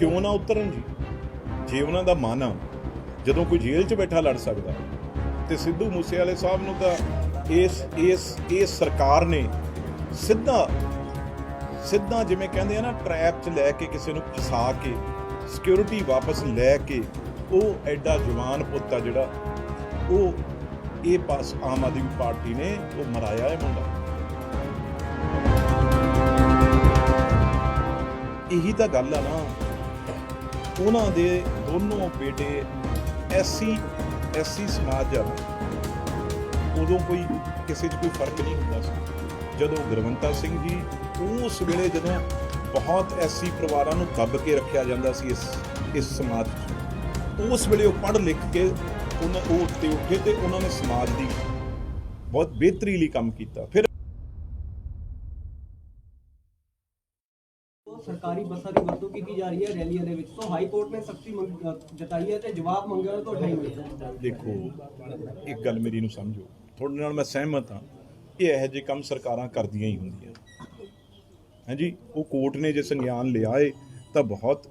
ਕਿਉਂ ਨਾ ਉਤਰਨ ਜੀ? ਜੇ ਉਹਨਾਂ ਦਾ ਮਨ ਆ, ਜਦੋਂ ਕੋਈ ਜੇਲ੍ਹ 'ਚ ਬੈਠਾ ਲੜ ਸਕਦਾ ਤੇ ਸਿੱਧੂ ਮੂਸੇਵਾਲੇ ਸਾਹਿਬ ਨੂੰ ਤਾਂ ਇਸ ਇਸ ਇਸ ਸਰਕਾਰ ਨੇ ਸਿੱਧਾ ਸਿੱਧਾ ਜਿਵੇਂ ਕਹਿੰਦੇ ਆ ਨਾ, ਟ੍ਰੈਪ 'ਚ ਲੈ ਕੇ ਕਿਸੇ ਨੂੰ ਫਸਾ ਕੇ ਸਿਕਿਉਰਿਟੀ ਵਾਪਸ ਲੈ ਕੇ, ਉਹ ਐਡਾ ਜਵਾਨ ਪੁੱਤ ਆ ਜਿਹੜਾ, ਉਹ ਇਹ ਪਾਸ ਆਮ ਆਦਮੀ ਪਾਰਟੀ ਨੇ ਉਹ ਮਰਾਇਆ ਹੈ ਮੁੰਡਾ। ਇਹੀ ਤਾਂ ਗੱਲ ਆ ਨਾ। ਉਹਨਾਂ ਦੇ ਦੋਨੋਂ ਬੇਟੇ ਐਸੀ ਐਸੀ ਸਮਾਜ ਆ ਉਦੋਂ ਕੋਈ ਕਿਸੇ 'ਚ ਕੋਈ ਫ਼ਰਕ ਨਹੀਂ ਹੁੰਦਾ ਸੀ। ਜਦੋਂ ਗੁਰਵੰਤਾ ਸਿੰਘ ਜੀ ਉਸ ਵੇਲੇ ਜਦੋਂ ਬਹੁਤ ਐਸੀ ਪਰਿਵਾਰਾਂ ਨੂੰ ਦੱਬ ਕੇ ਰੱਖਿਆ ਜਾਂਦਾ ਸੀ ਇਸ ਇਸ ਸਮਾਜ 'ਚ, ਉਸ ਵੇਲੇ ਉਹ ਪੜ੍ਹ ਲਿਖ ਕੇ ਉਹਨਾਂ ਉਹ ਉੱਤੇ ਉੱਠੇ ਤੇ ਉਹਨਾਂ ਨੇ ਸਮਾਜ ਦੀ ਬਹੁਤ ਬਿਹਤਰੀ ਲਈ ਕੰਮ ਕੀਤਾ। ਫਿਰ ਸਰਕਾਰੀ ਬੱਸਾਂ ਦੀ ਵਰਤੋਂ ਕੀਤੀ ਜਾ ਰਹੀ ਹੈ ਰੈਲੀਆਂ ਦੇ ਵਿੱਚ। ਸੋ ਹਾਈ ਕੋਰਟ ਨੇ ਸਖਤੀ ਜਤਾਈ ਹੈ ਤੇ ਜਵਾਬ ਮੰਗਿਆ ਉਹਦਾ ਤੁਹਾਡਾ ਮਿਲਿਆ ਦੇਖੋ, ਇੱਕ ਗੱਲ ਮੇਰੀ ਨੂੰ ਸਮਝੋ। ਤੁਹਾਡੇ ਨਾਲ ਮੈਂ ਸਹਿਮਤ ਹਾਂ, ਇਹ ਇਹੋ ਜਿਹੇ ਕੰਮ ਸਰਕਾਰਾਂ ਕਰਦੀਆਂ ਹੀ ਹੁੰਦੀਆਂ। ਹਾਂਜੀ, ਉਹ ਕੋਰਟ ਨੇ ਜੇ ਸੰਗਿਆਨ ਲਿਆ ਏ, ਤਾਂ ਬਹੁਤ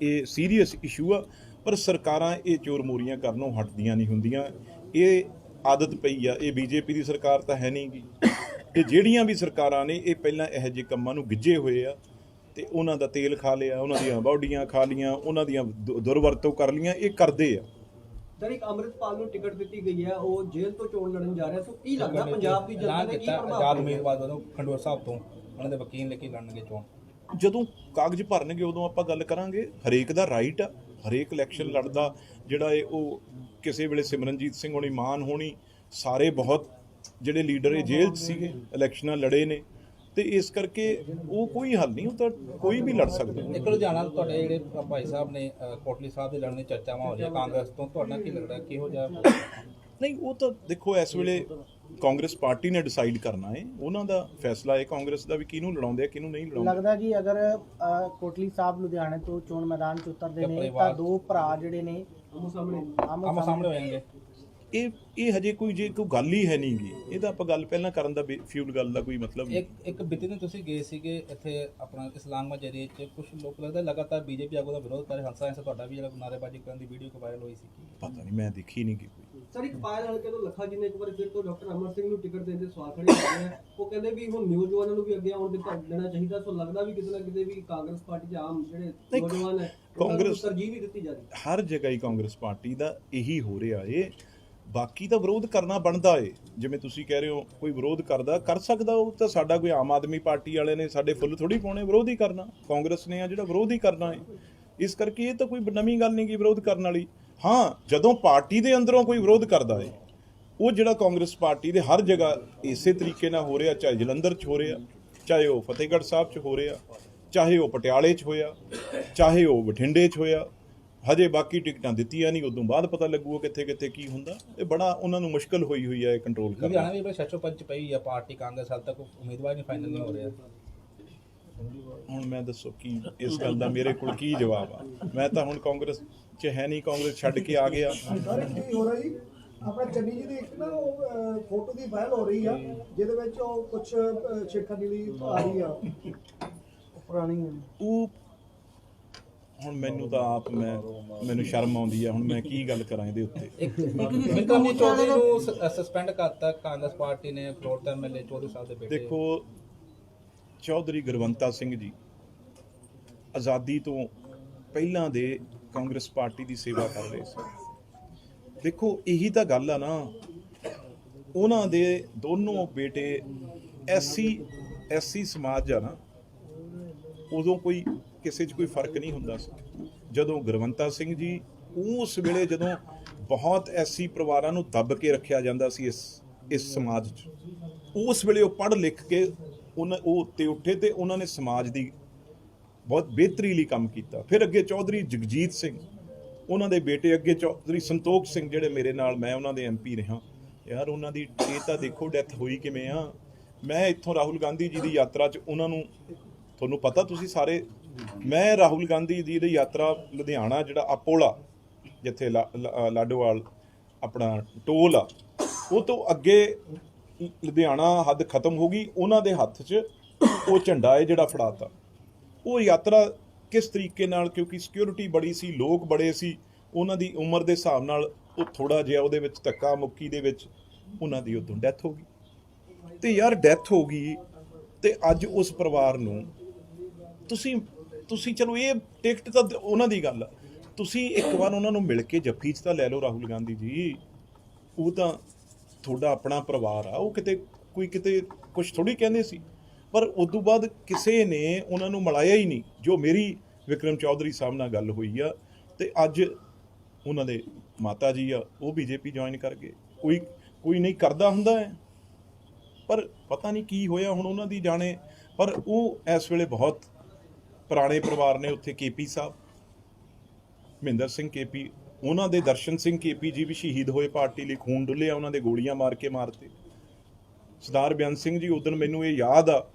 ਇਹ ਸੀਰੀਅਸ ਇਸ਼ੂ ਆ। ਪਰ ਸਰਕਾਰਾਂ ਇਹ ਚੋਰ ਮੋਰੀਆਂ ਕਰਨੋਂ ਹਟਦੀਆਂ ਨਹੀਂ ਹੁੰਦੀਆਂ। ਇਹ ਆਦਤ ਪਈ ਆ, ਇਹ ਬੀਜੇਪੀ ਦੀ ਸਰਕਾਰ ਤਾਂ ਹੈ ਨਹੀਂਗੀ ਇਹ ਜਿਹੜੀਆਂ ਵੀ ਸਰਕਾਰਾਂ ਨੇ, ਇਹ ਪਹਿਲਾਂ ਇਹੋ ਜਿਹੇ ਕੰਮਾਂ ਨੂੰ ਗਿੱਝੇ ਹੋਏ ਆ। ਤੇ ਉਹਨਾਂ ਦਾ ਤੇਲ ਖਾ ਲਿਆ ਉਹਨਾਂ ਦੀਆਂ ਬਾਡੀਆਂ ਖਾ ਲੀਆਂ ਉਹਨਾਂ ਦੀਆਂ ਦੁ- ਦੁਰਵਰਤੋਂ ਕਰ ਲੀਆਂ ਇਹ ਕਰਦੇ ਆ। ਸਰ ਇੱਕ ਅੰਮ੍ਰਿਤਪਾਲ ਨੂੰ ਟਿਕਟ ਦਿੱਤੀ ਗਈ ਹੈ ਉਹ ਜੇਲ੍ਹ ਤੋਂ ਚੋਣ ਲੜਨ ਜਾ ਰਿਹਾ ਸੋ ਕੀ ਲੱਗਦਾ ਪੰਜਾਬ ਦੀ ਜਨਤਾ ਐਲਾਨ ਨੇ ਕੀ ਕੀਤਾ ਆਜ਼ਾਦ ਪ੍ਰਭਾਵ ਉਮੀਦਵਾਰ ਵੱਲੋਂ ਖੰਡੂਰ ਸਾਹਿਬ ਤੋਂ ਉਹਨਾਂ ਦੇ ਵਕੀਲ ਲੈ ਕੇ ਲੜਨਗੇ ਚੋਣ। ਜਦੋਂ ਕਾਗਜ਼ ਭਰਨਗੇ ਉਦੋਂ ਆਪਾਂ ਗੱਲ ਕਰਾਂਗੇ। ਹਰੇਕ ਦਾ ਰਾਈਟ ਆ ਹਰੇਕ ਇਲੈਕਸ਼ਨ ਲੜਦਾ ਜਿਹੜਾ ਇਹ ਉਹ ਕਿਸੇ ਵੇਲੇ ਸਿਮਰਨਜੀਤ ਸਿੰਘ ਹੋਣੀ ਮਾਨ ਹੋਣੀ ਸਾਰੇ ਬਹੁਤ ਜਿਹੜੇ ਲੀਡਰ ਇਹ ਜੇਲ੍ਹ 'ਚ ਸੀਗੇ ਇਲੈਕਸ਼ਨਾਂ ਲੜੇ ਨੇ। ਤੇ ਇਸ ਕਰਕੇ ਉਹ ਕੋਈ ਹੱਲ ਨਹੀਂ ਉਹ ਤਾਂ ਕੋਈ ਵੀ ਲੜ ਸਕਦਾ ਇੱਕ ਤੋਂ ਤੁਹਾਡੇ ਜਿਹੜੇ ਭਾਈ ਸਾਹਿਬ ਨੇ ਕੋਟਲੀ ਸਾਹਿਬ ਦੇ ਲੜਨ ਦੀ ਚਰਚਾਵਾਂ ਹੋ ਰਹੀਆਂ ਕਾਂਗਰਸ ਤੋਂ ਤੁਹਾਡਾ ਕੀ ਲੱਗਦਾ ਕਿਹੋ ਜਿਹਾ ਨਹੀਂ ਉਹ ਤਾਂ ਦੇਖੋ ਇਸ ਵੇਲੇ ਕਾਂਗਰਸ ਪਾਰਟੀ ਨੇ ਡਿਸਾਈਡ ਕਰਨਾ ਹੈ ਉਹਨਾਂ ਦਾ ਫੈਸਲਾ ਹੈ ਕਾਂਗਰਸ ਦਾ ਵੀ ਕਿਹਨੂੰ ਲੜਾਉਂਦੇ ਆ ਕਿਹਨੂੰ ਨਹੀਂ ਲੜਾਉਂਦੇ। ਲੱਗਦਾ ਜੀ ਅਗਰ ਕੋਟਲੀ ਸਾਹਿਬ ਲੁਧਿਆਣੇ ਤੋਂ ਚੋਣ ਮੈਦਾਨ 'ਚ ਉਤਰਦੇ ਨੇ ਤਾਂ ਦੋ ਭਰਾ ਜਿਹੜੇ ਨੇ ਆਮੋ ਸਾਹਮਣੇ। ਆਮੋ ਆਮ ਸਾਹਮਣੇ ਹੋ ਜਾਣਗੇ ਇਹ ਇਹ ਹਜੇ ਕੋਈ ਜੇ ਕੋਈ ਗੱਲ ਹੀ ਹੈ ਨਹੀਂਗੀ ਇਹਦਾ ਆਪਾਂ ਗੱਲ ਪਹਿਲਾਂ ਕਰਨ ਦਾ ਫਿਊਲ ਗੱਲ ਦਾ ਕੋਈ ਮਤਲਬ ਨਹੀਂ। ਇੱਕ ਇੱਕ ਬੀਤੇ ਦਿਨ ਤੁਸੀਂ ਗਏ ਸੀਗੇ ਇੱਥੇ ਆਪਣਾ ਇਸਲਾਮਾਬਾਦ ਏਰੀਏ 'ਚ। ਕੁਝ ਲੋਕ ਲੱਗਦਾ ਲਗਾਤਾਰ ਬੀਜੇਪੀ ਆਗੂ ਦਾ ਵਿਰੋਧ ਕਰ ਰਹੇ ਹੰਸਾ ਐਸਾ ਤੁਹਾਡਾ ਵੀ ਜਿਹੜਾ ਨਾਅਰੇਬਾਜ਼ੀ ਕਰਨ ਦੀ ਵੀਡੀਓ ਵਾਇਰਲ ਹੋਈ ਸੀ ਪਤਾ ਨਹੀਂ ਮੈਂ ਦੇਖੀ ਨਹੀਂ ਗੀ ਕੋਈ ਸਰ ਇੱਕ ਪਾਇਲ ਹਲਕੇ ਤੋਂ ਲੱਖਾ ਜੀ ਨੇ ਇੱਕ ਵਾਰ ਫਿਰ ਤੋਂ ਡਾਕਟਰ ਅਮਰ ਸਿੰਘ ਨੂੰ ਟਿਕਟ ਦੇਣ ਦੇ ਸਵਾਲ ਖੜੇ ਕਰ ਰਹੇ ਉਹ ਕਹਿੰਦੇ ਵੀ ਹੁਣ ਨੌਜਵਾਨਾਂ ਨੂੰ ਵੀ ਅੱਗੇ ਆਉਣ ਦਿੱਤਾ ਦੇਣਾ ਚਾਹੀਦਾ। ਸੋ ਲੱਗਦਾ ਵੀ ਕਿਤੇ ਨਾ ਕਿਤੇ ਵੀ ਕਾਂਗਰਸ ਪਾਰਟੀ 'ਚ ਆਮ ਜਿਹੜੇ ਨਹੀਂ, ਨੌਜਵਾਨ ਹੈ ਨੂੰ ਕਾਂਗਰਸ- ਤਰਜੀਹ ਵੀ ਦਿੱਤੀ ਜਾ ਰਹੀ ਹਰ ਜਗ੍ਹਾ ਹੀ ਕਾਂਗਰਸ ਪਾਰਟੀ ਦਾ ਇਹੀ ਹੋ ਰਿਹਾ ਏ। ਬਾਕੀ ਤਾਂ ਵਿਰੋਧ ਕਰਨਾ ਬਣਦਾ ਏ। ਜਿਵੇਂ ਤੁਸੀਂ ਕਹਿ ਰਹੇ ਹੋ, ਕੋਈ ਵਿਰੋਧ ਕਰਦਾ, ਕਰ ਸਕਦਾ ਉਹ ਤਾਂ ਸਾਡਾ ਕੋਈ ਆਮ ਆਦਮੀ ਪਾਰਟੀ ਵਾਲੇ ਨੇ ਸਾਡੇ ਫੁੱਲ ਥੋੜੀ ਪਾਉਣੇ, ਵਿਰੋਧ ਹੀ ਕਰਨਾ। ਕਾਂਗਰਸ ਨੇ ਆ ਜਿਹੜਾ ਵਿਰੋਧ ਹੀ ਕਰਨਾ ਏ। ਇਸ ਕਰਕੇ ਇਹ ਤਾਂ ਕੋਈ ਨਵੀਂ ਗੱਲ ਨਹੀਂ ਕਿ ਵਿਰੋਧ ਕਰਨ ਵਾਲੀ। ਹਾਂ, ਜਦੋਂ ਪਾਰਟੀ ਦੇ ਅੰਦਰੋਂ ਕੋਈ ਵਿਰੋਧ ਕਰਦਾ ਏ, ਉਹ ਜਿਹੜਾ ਕਾਂਗਰਸ ਪਾਰਟੀ ਦੇ ਹਰ ਜਗ੍ਹਾ ਇਸੇ ਤਰੀਕੇ ਨਾਲ ਹੋ ਰਿਹਾ, ਚਾਹੇ ਜਲੰਧਰ 'ਚ ਹੋ ਰਿਹਾ, ਚਾਹੇ ਉਹ ਫਤਿਹਗੜ੍ਹ ਸਾਹਿਬ 'ਚ ਹੋ ਰਿਹਾ, ਚਾਹੇ ਉਹ ਪਟਿਆਲੇ 'ਚ ਹੋਇਆ, ਚਾਹੇ ਉਹ ਬਠਿੰਡੇ 'ਚ ਹੋਇਆ ਹਜੇ ਬਾਕੀ ਟਿਕਟਾਂ ਦਿੱਤੀਆਂ ਨਹੀਂ ਉਦੋਂ ਬਾਅਦ ਪਤਾ ਲੱਗੂਗਾ ਕਿੱਥੇ ਕਿੱਥੇ ਕੀ ਹੁੰਦਾ। ਇਹ ਬੜਾ ਉਹਨਾਂ ਨੂੰ ਮੁਸ਼ਕਲ ਹੋਈ ਹੋਈ ਹੈ ਇਹ ਕੰਟਰੋਲ ਕਰਨਾ। ਲੁਧਿਆਣਾ ਵੀ ਬੜੇ ਛੱਛੋ ਪੰਚ ਪਈ ਆ ਪਾਰਟੀ ਕਾਂਗਰਸ ਹਾਲ ਤੱਕ ਉਮੀਦਵਾਰ ਨਹੀਂ ਫਾਈਨਲ ਨਹੀਂ ਹੋ ਰਿਹਾ। ਹੁਣ ਮੈਂ ਦੱਸੋ ਕੀ ਇਸ ਗੱਲ ਦਾ ਮੇਰੇ ਕੋਲ ਕੀ ਜਵਾਬ ਆ? ਮੈਂ ਤਾਂ ਹੁਣ ਕਾਂਗਰਸ 'ਚ ਹੈ ਨਹੀਂ ਕਾਂਗਰਸ ਛੱਡ ਕੇ ਆ ਗਿਆ। ਹੋ ਰਿਹਾ ਜੀ। ਆਪਣਾ ਚੰਨੀ ਜੀ ਦੀ ਇੱਕ ਨਾ ਉਹ ਫੋਟੋ ਦੀ ਵਾਇਰਲ ਹੋ ਰਹੀ ਆ ਜਿਹਦੇ ਵਿੱਚ ਉਹ ਕੁਝ ਛੇੜਖਾਨੀ ਲਈ ਆ। ਰਹੀ ਆ। ਪੁਰਾਣੀ ਉਹ ਹੁਣ ਮੈਨੂੰ ਤਾਂ ਆਪ ਮੈਂ ਮੈਨੂੰ ਸ਼ਰਮ ਆਉਂਦੀ ਆ। ਹੁਣ ਮੈਂ ਕੀ ਗੱਲ ਕਰਾਂ ਇਹਦੇ ਉੱਤੇ? ਜੀ ਚੌਧਰੀ ਨੂੰ ਸਸਪੈਂਡ ਕਰਤਾ ਕਾਂਗਰਸ ਪਾਰਟੀ ਨੇ ਫਲੋਰ ਦਾ ਐਮਐਲਏ ਚੌਧਰੀ ਸਾਹਿਬ ਦੇ ਬੇਟੇ। ਦੇਖੋ ਚੌਧਰੀ ਗੁਰਵੰਤਾ ਸਿੰਘ ਜੀ ਆਜ਼ਾਦੀ ਤੋਂ ਪਹਿਲਾਂ ਦੇ ਕਾਂਗਰਸ ਪਾਰਟੀ ਦੀ ਸੇਵਾ ਕਰ ਰਹੇ ਸੀ। ਦੇਖੋ ਇਹੀ ਤਾਂ ਗੱਲ ਆ ਨਾ। ਉਹਨਾਂ ਦੇ ਦੋਨੋਂ ਬੇਟੇ ਐਸੀ ਐਸੀ ਸਮਾਜ ਆ ਨਾ ਉਦੋਂ ਕੋਈ ਕਿਸੇ 'ਚ ਕੋਈ ਫ਼ਰਕ ਨਹੀਂ ਹੁੰਦਾ ਸੀ। ਜਦੋਂ ਗੁਰਵੰਤਾ ਸਿੰਘ ਜੀ ਉਸ ਵੇਲੇ ਜਦੋਂ ਬਹੁਤ ਐਸੀ ਪਰਿਵਾਰਾਂ ਨੂੰ ਦੱਬ ਕੇ ਰੱਖਿਆ ਜਾਂਦਾ ਸੀ ਇਸ ਇਸ ਸਮਾਜ 'ਚ, ਉਸ ਵੇਲੇ ਉਹ ਪੜ੍ਹ ਲਿਖ ਕੇ ਉਹਨਾਂ ਉਹ ਉੱਤੇ ਉੱਠੇ ਤੇ ਉਹਨਾਂ ਨੇ ਸਮਾਜ ਦੀ ਬਹੁਤ ਬਿਹਤਰੀ ਲਈ ਕੰਮ ਕੀਤਾ। ਫਿਰ ਅੱਗੇ ਚੌਧਰੀ ਜਗਜੀਤ ਸਿੰਘ, ਉਹਨਾਂ ਦੇ ਬੇਟੇ ਅੱਗੇ ਚੌਧਰੀ ਸੰਤੋਖ ਸਿੰਘ ਜਿਹੜੇ ਮੇਰੇ ਨਾਲ, ਮੈਂ ਉਹਨਾਂ ਦੇ ਐਮਪੀ ਰਿਹਾ। ਯਾਰ ਉਹਨਾਂ ਦੀ ਇਹ ਤਾਂ ਦੇਖੋ ਡੈਥ ਹੋਈ ਕਿਵੇਂ ਆ। ਮੈਂ ਇੱਥੋਂ ਰਾਹੁਲ ਗਾਂਧੀ ਜੀ ਦੀ ਯਾਤਰਾ 'ਚ ਉਹਨਾਂ ਨੂੰ, ਤੁਹਾਨੂੰ ਪਤਾ ਤੁਸੀਂ ਸਾਰੇ ਮੈਂ ਰਾਹੁਲ ਗਾਂਧੀ ਜੀ ਦੀ ਯਾਤਰਾ ਲੁਧਿਆਣਾ, ਜਿਹੜਾ ਆਪੋਲਾ ਜਿੱਥੇ ਲਾ- ਲਾਡੋਵਾਲ ਆਪਣਾ ਟੋਲ ਆ, ਉਹ ਤੋਂ ਅੱਗੇ ਲੁਧਿਆਣਾ ਹੱਦ ਖਤਮ ਹੋ ਗਈ। ਉਹਨਾਂ ਦੇ ਹੱਥ 'ਚ ਉਹ ਝੰਡਾ ਹੈ ਜਿਹੜਾ ਫੜਾਤਾ। ਉਹ ਯਾਤਰਾ ਕਿਸ ਤਰੀਕੇ ਨਾਲ, ਕਿਉਂਕਿ ਸਿਕਿਉਰਿਟੀ ਬੜੀ ਸੀ, ਲੋਕ ਬੜੇ ਸੀ, ਉਹਨਾਂ ਦੀ ਉਮਰ ਦੇ ਹਿਸਾਬ ਨਾਲ ਉਹ ਥੋੜਾ ਜਿਹਾ ਉਹਦੇ ਵਿੱਚ ਧੱਕਾ ਮੁੱਕੀ ਦੇ ਵਿੱਚ ਉਹਨਾਂ ਦੀ ਉਦੋਂ ਡੈਥ ਹੋ ਗਈ। ਤੇ ਯਾਰ ਡੈਥ ਹੋ ਗਈ ਤੇ ਅੱਜ ਉਸ ਪਰਿਵਾਰ ਨੂੰ ਤੁਸੀਂ ਤੁਸੀਂ ਚਲੋ ਇਹ ਟਿਕਟ ਤਾਂ ਦ- ਉਹਨਾਂ ਦੀ ਗੱਲ ਆ। ਤੁਸੀਂ ਇੱਕ ਵਾਰ ਉਹਨਾਂ ਨੂੰ ਮਿਲ ਕੇ ਜੱਫੀ 'ਚ ਤਾਂ ਲੈ ਲਓ ਰਾਹੁਲ ਗਾਂਧੀ ਜੀ। ਉਹ ਤਾਂ ਤੁਹਾਡਾ ਆਪਣਾ ਪਰਿਵਾਰ ਆ, ਉਹ ਕਿਤੇ ਕੋਈ ਕਿਤੇ ਕੁਝ ਥੋੜੀ ਕਹਿੰਦੇ ਸੀ। ਪਰ ਉਸ ਤੋਂ ਬਾਅਦ ਕਿਸੇ ਨੇ ਉਹਨਾਂ ਨੂੰ ਮਿਲਾਇਆ ਹੀ ਨਹੀਂ, ਜੋ ਮੇਰੀ ਵਿਕਰਮ ਚੌਧਰੀ ਸਾਹਿਬ ਨਾਲ ਗੱਲ ਹੋਈ ਆ। ਤੇ ਅੱਜ ਉਹਨਾਂ ਦੇ ਮਾਤਾ ਜੀ ਆ, ਉਹ ਬੀਜੇਪੀ ਜੁਆਇਨ ਕਰ ਗਏ। ਕੋਈ ਕੋਈ ਨਹੀਂ ਕਰਦਾ ਹੁੰਦਾ ਹੈ। ਪਰ ਪਤਾ ਨਹੀਂ ਕੀ ਹੋਇਆ ਹੁਣ ਉਹਨਾਂ ਦੀ ਜਾਣੇ। ਪਰ ਉਹ ਇਸ ਵੇਲੇ ਬਹੁਤ ਪੁਰਾਣੇ ਪਰਿਵਾਰ ਨੇ ਉੱਥੇ ਕੇਪੀ ਸਾਹਿਬ, ਮਹਿੰਦਰ ਸਿੰਘ ਕੇਪੀ ਉਹਨਾਂ ਦੇ ਦਰਸ਼ਨ ਸਿੰਘ ਕੇਪੀ ਜੀ ਵੀ ਸ਼ਹੀਦ ਹੋਏ, ਪਾਰਟੀ ਲਈ ਖੂਨ ਡੁੱਲਿਆ, ਉਹਨਾਂ ਦੇ ਗੋਲੀਆਂ ਮਾਰ ਕੇ ਮਾਰਤੇ। ਸਰਦਾਰ ਬਿਆਨ ਸਿੰਘ ਜੀ ਉਦੋਂ ਮੈਨੂੰ ਇਹ ਯਾਦ ਆ,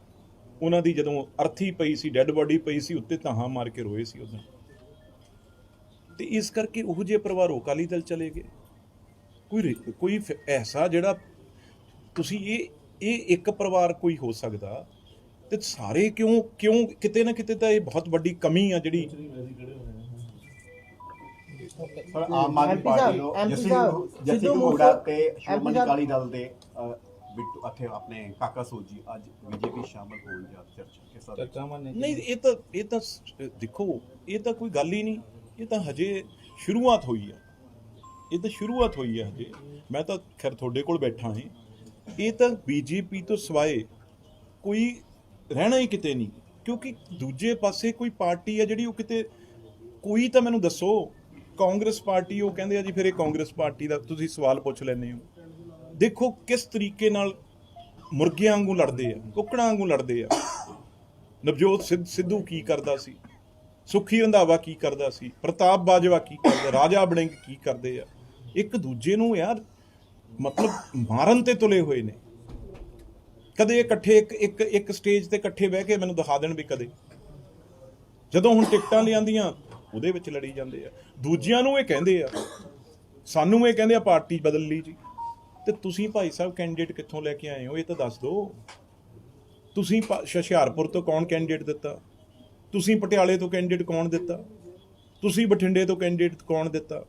ਉਹਨਾਂ ਦੀ ਜਦੋਂ ਅਰਥੀ ਪਈ ਸੀ, ਡੈੱਡ ਬਾਡੀ ਪਈ ਸੀ, ਉੱਤੇ ਤਾਹਾਂ ਮਾਰ ਕੇ ਰੋਏ ਸੀ ਉਦੋਂ ਤੇ ਇਸ ਕਰਕੇ ਉਹ ਜੇ ਪਰਿਵਾਰ ਉਹ ਅਕਾਲੀ ਦਲ ਚਲੇ ਗਏ। ਕੋਈ ਕੋਈ ਫ- ਐਸਾ ਜਿਹੜਾ ਤੁਸੀਂ ਇਹ ਇਹ ਇੱਕ ਪਰਿਵਾਰ ਕੋਈ ਹੋ ਸਕਦਾ ਤੇ ਸਾਰੇ ਕਿਉਂ ਕਿਉਂ ਕਿਤੇ ਨਾ ਕਿਤੇ ਤਾਂ ਇਹ ਬਹੁਤ ਵੱਡੀ ਕਮੀ ਆ ਜਿਹੜੀ ਪਰ ਆਮ ਆਦਮੀ MP ਪਾਰਟੀ ਸਾਹਿਬ, ਨੂੰ MP ਜਸੀ ਸਾਹਿਬ, ਜਸੀ ਸਿੱਧੂ ਮੂੜਾ ਮੂਸੇ- ਤੇ ਸ਼੍ਰੋਮਣੀ ਸਾਹਿਬ- ਅਕਾਲੀ ਦਲ ਦੇ ਅ, ਬਿੱਟੂ ਇੱਥੇ ਆਪਣੇ ਕਾਕਾ ਸੋਜੀ ਅੱਜ ਬੀਜੇਪੀ ਸ਼ਾਮਲ ਹੋਣ ਜਾ ਚਰਚਾ ਕਿਸ ਤਰ੍ਹਾਂ ਚਰਚਾਵਾਂ ਨੇ ਨਹੀਂ ਇਹ ਤਾਂ ਇਹ ਤਾਂ ਦੇਖੋ ਇਹ ਤਾਂ ਕੋਈ ਗੱਲ ਹੀ ਨਹੀਂ। ਇਹ ਤਾਂ ਹਜੇ ਸ਼ੁਰੂਆਤ ਹੋਈ ਆ। ਇਹ ਤਾਂ ਸ਼ੁਰੂਆਤ ਹੋਈ ਹੈ ਹਜੇ। ਮੈਂ ਤਾਂ ਖੈਰ ਤੁਹਾਡੇ ਕੋਲ ਬੈਠਾ ਹਾਂ। ਇਹ ਤਾਂ ਬੀਜੇਪੀ ਤੋਂ ਸਿਵਾਏ ਕੋਈ ਰਹਿਣਾ ਹੀ ਕਿਤੇ ਨਹੀਂ। ਕਿਉਂਕਿ ਦੂਜੇ ਪਾਸੇ ਕੋਈ ਪਾਰਟੀ ਆ ਜਿਹੜੀ ਉਹ ਕਿਤੇ, ਕੋਈ ਤਾਂ ਮੈਨੂੰ ਦੱਸੋ, ਕਾਂਗਰਸ ਪਾਰਟੀ, ਉਹ ਕਹਿੰਦੇ ਆ ਜੀ ਫਿਰ ਇਹ ਕਾਂਗਰਸ ਪਾਰਟੀ ਦਾ ਤੁਸੀਂ ਸਵਾਲ ਪੁੱਛ ਲੈਂਦੇ ਹੋ। ਦੇਖੋ ਕਿਸ ਤਰੀਕੇ ਨਾਲ ਮੁਰਗਿਆਂ ਵਾਂਗੂ ਲੜਦੇ ਆ, ਕੁੱਕੜਾਂ ਵਾਂਗੂ ਲੜਦੇ ਆ। ਨਵਜੋਤ ਸਿੱਧ- ਸਿੱਧੂ ਕੀ ਕਰਦਾ ਸੀ? ਸੁਖੀ ਰੰਧਾਵਾ ਕੀ ਕਰਦਾ ਸੀ? ਪ੍ਰਤਾਪ ਬਾਜਵਾ ਕੀ ਕਰਦਾ, ਰਾਜਾ ਬੜਿੰਗ ਕੀ ਕਰਦੇ ਆ? ਇੱਕ ਦੂਜੇ ਨੂੰ ਯਾਰ ਮਤਲਬ ਮਾਰਨ ਤੇ ਤੁਲੇ ਹੋਏ ਨੇ। ਕਦੇ ਇਕੱਠੇ ਇੱਕ ਇੱਕ ਇੱਕ ਸਟੇਜ ਤੇ ਇਕੱਠੇ ਬਹਿ ਕੇ ਮੈਨੂੰ ਦਿਖਾ ਦੇਣ ਵੀ ਕਦੇ। ਜਦੋਂ ਹੁਣ ਟਿਕਟਾਂ ਲਿਆਂਦੀਆਂ, ਉਹਦੇ ਵਿੱਚ ਲੜੀ ਜਾਂਦੇ ਆ। ਦੂਜਿਆਂ ਨੂੰ ਇਹ ਕਹਿੰਦੇ ਆ, ਸਾਨੂੰ ਇਹ ਕਹਿੰਦੇ ਆ, ਪਾਰਟੀ ਬਦਲ ਲਈ ਜੀ। ਤੇ ਤੁਸੀਂ ਭਾਈ ਸਾਹਿਬ ਕੈਂਡੀਡੇਟ ਕਿੱਥੋਂ ਲੈ ਕੇ ਆਏ ਹੋ, ਇਹ ਤਾਂ ਦੱਸ ਦਿਓ। ਤੁਸੀਂ ਹੁਸ਼ਿਆਰਪੁਰ ਤੋਂ ਕੌਣ ਕੈਂਡੀਡੇਟ ਦਿੱਤਾ? ਤੁਸੀਂ ਪਟਿਆਲੇ ਤੋਂ ਕੈਂਡੀਡੇਟ ਕੌਣ ਦਿੱਤਾ? ਤੁਸੀਂ ਬਠਿੰਡੇ ਤੋਂ ਕੈਂਡੀਡੇਟ ਕੌਣ ਦਿੱਤਾ?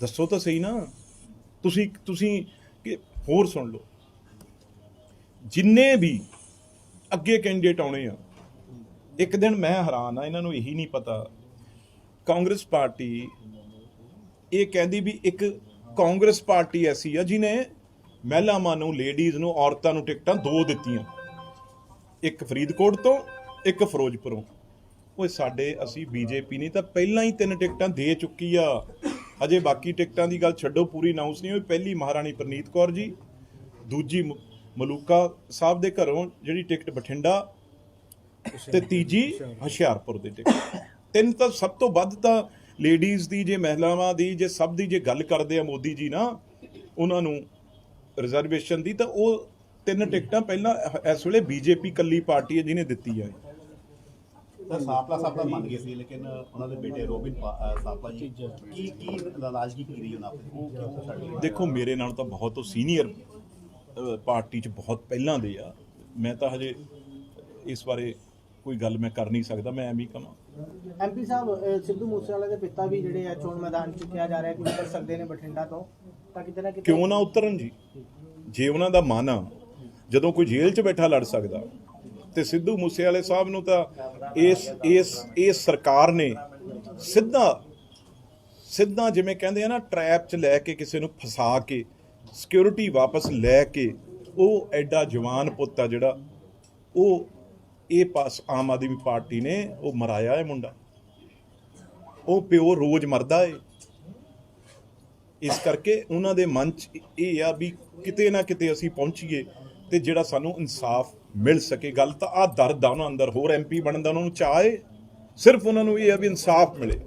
ਦੱਸੋ ਤਾਂ ਸਹੀ ਨਾ। ਤੁਸੀਂ ਤੁਸੀਂ ਹੋਰ ਸੁਣ ਲਓ। ਜਿੰਨੇ ਵੀ ਅੱਗੇ ਕੈਂਡੀਡੇਟ ਆਉਣੇ ਆ, ਇੱਕ ਦਿਨ ਮੈਂ ਹੈਰਾਨ ਆ, ਇਹਨਾਂ ਨੂੰ ਇਹੀ ਨਹੀਂ ਪਤਾ। ਕਾਂਗਰਸ ਪਾਰਟੀ ਇਹ ਕਹਿੰਦੀ ਵੀ ਇੱਕ ਕਾਂਗਰਸ ਪਾਰਟੀ ਐਸੀ ਆ ਜਿਨੇ ਮਹਿਲਾਵਾਂ ਨੂੰ ਲੇਡੀਜ਼ ਨੂੰ, ਔਰਤਾਂ ਨੂੰ ਟਿਕਟਾਂ ਦੋ ਦਿੱਤੀਆਂ। ਇੱਕ ਫਰੀਦਕੋਟ ਤੋਂ, ਇੱਕ ਫਿਰੋਜ਼ਪੁਰੋਂ। ਓਏ ਸਾਡੇ, ਅਸੀਂ ਬੀਜੇਪੀ ਨਹੀਂ ਤਾਂ ਪਹਿਲਾਂ ਹੀ ਤਿੰਨ ਟਿਕਟਾਂ ਦੇ ਚੁੱਕੀ ਆ। ਅਜੇ ਬਾਕੀ ਟਿਕਟਾਂ ਦੀ ਗੱਲ ਛੱਡੋ, ਪੂਰੀ ਅਨਾਉਂਸ ਨਹੀਂ ਹੋਈ। ਪਹਿਲੀ ਮਹਾਰਾਣੀ ਪ੍ਰਨੀਤ ਕੌਰ ਜੀ, ਦੂਜੀ ਮ- ਮਲੂਕਾ ਸਾਹਿਬ ਦੇ ਘਰੋਂ ਜਿਹੜੀ ਟਿਕਟ ਬਠਿੰਡਾ ਤੇ ਤੀਜੀ ਹੁਸ਼ਿਆਰਪੁਰ ਦੀ ਟਿਕਟ। ਤਿੰਨ ਤਾਂ ਸਭ ਤੋਂ ਵੱਧ ਤਾਂ ਲੇਡੀਜ਼ ਦੀ ਜੇ ਮਹਿਲਾਵਾਂ ਦੀ ਜੇ ਸਭ ਦੀ ਜੇ ਗੱਲ ਕਰਦੇ ਆ ਮੋਦੀ ਜੀ ਨਾ ਉਹਨਾਂ ਨੂੰ ਰਿਜ਼ਰਵੇਸ਼ਨ ਦੀ ਤਾਂ ਉਹ ਤਿੰਨ ਟਿਕਟਾਂ ਪਹਿਲਾਂ ਇਸ ਵੇਲੇ ਬੀਜੇਪੀ ਕੱਲੀ ਪਾਰਟੀ ਹੈ ਜਿਹਨੇ ਦਿੱਤੀ ਹੈ ਸਾਪਲਾ ਸਾਹਿਬ ਮੰਨ ਗਏ ਸੀ ਲੇਕਿਨ ਉਹਨਾਂ ਦੇ ਬੇਟੇ ਰੋਬਿਨ ਸਾਪਲਾ ਜੀ ਕੀ ਕੀ ਨਾਰਾਜ਼ਗੀ ਕੀ ਰਹੀ ਉਹਨਾਂ ਤੇ ਉਹ ਕਿਉਂ ਛੱਡ ਦੇਖੋ ਮੇਰੇ ਨਾਲ ਤਾਂ ਬਹੁਤ ਸੀਨੀਅਰ ਪਾਰਟੀ 'ਚ ਬਹੁਤ ਪਹਿਲਾਂ ਦੇ ਆ। ਮੈਂ ਤਾਂ ਹਜੇ ਇਸ ਬਾਰੇ ਕੋਈ ਗੱਲ ਮੈਂ ਕਰ ਨਹੀਂ ਸਕਦਾ ਮੈਂ ਐਵੇਂ ਹੀ ਕਹਾਂ ਐਮਪੀ ਸਾਹਿਬ ਸਿੱਧੂ ਮੂਸੇਵਾਲੇ ਦੇ ਪਿਤਾ ਵੀ ਜਿਹੜੇ ਆ ਚੋਣ ਮੈਦਾਨ 'ਚ ਕਿਹਾ ਜਾ ਰਿਹਾ ਕਿ ਉਤਰ ਸਕਦੇ ਨੇ ਬਠਿੰਡਾ ਤੋਂ। ਤਾਂ ਕਿਤੇ ਨਾ ਕਿਤੇ ਕਿਉਂ ਨਾ ਉਤਰਨ ਜੀ? ਜੇ ਉਹਨਾਂ ਦਾ ਮਨ ਆ ਜਦੋਂ ਕੋਈ ਜੇਲ੍ਹ 'ਚ ਬੈਠਾ ਲੜ ਸਕਦਾ ਤੇ ਸਿੱਧੂ ਮੂਸੇਵਾਲੇ ਸਾਹਿਬ ਨੂੰ ਤਾਂ ਇਸ ਇਸ ਇਸ ਸਰਕਾਰ ਨੇ ਸਿੱਧਾ ਸਿੱਧਾ ਜਿਵੇਂ ਕਹਿੰਦੇ ਆ ਨਾ ਟ੍ਰੈਪ 'ਚ ਲੈ ਕੇ ਕਿਸੇ ਨੂੰ ਫਸਾ ਕੇ ਸਿਕਿਉਰਿਟੀ ਵਾਪਸ ਲੈ ਕੇ ਉਹ ਐਡਾ ਜਵਾਨ ਪੁੱਤ ਆ ਜਿਹੜਾ ਉਹ ਇਹ ਪਾਸ ਆਮ ਆਦਮੀ ਪਾਰਟੀ ਨੇ ਉਹ ਮਰਾਇਆ ਹੈ ਮੁੰਡਾ। ਉਹ ਪਿਓ ਰੋਜ਼ ਮਰਦਾ ਏ। ਇਸ ਕਰਕੇ ਉਹਨਾਂ ਦੇ ਮਨ 'ਚ ਇਹ ਆ ਵੀ ਕਿਤੇ ਨਾ ਕਿਤੇ ਅਸੀਂ ਪਹੁੰਚੀਏ ਤੇ ਜਿਹੜਾ ਸਾਨੂੰ ਇਨਸਾਫ ਮਿਲ ਸਕੇ। ਗੱਲ ਤਾਂ ਆ ਦਰਦ ਆ ਉਹਨਾਂ ਅੰਦਰ। ਹੋਰ ਐਮਪੀ ਬਣਨ ਦਾ ਉਹਨਾਂ ਨੂੰ ਚਾਹੇ ਸਿਰਫ ਉਹਨਾਂ ਨੂੰ ਇਹ ਆ ਵੀ ਇਨਸਾਫ ਮਿਲੇ।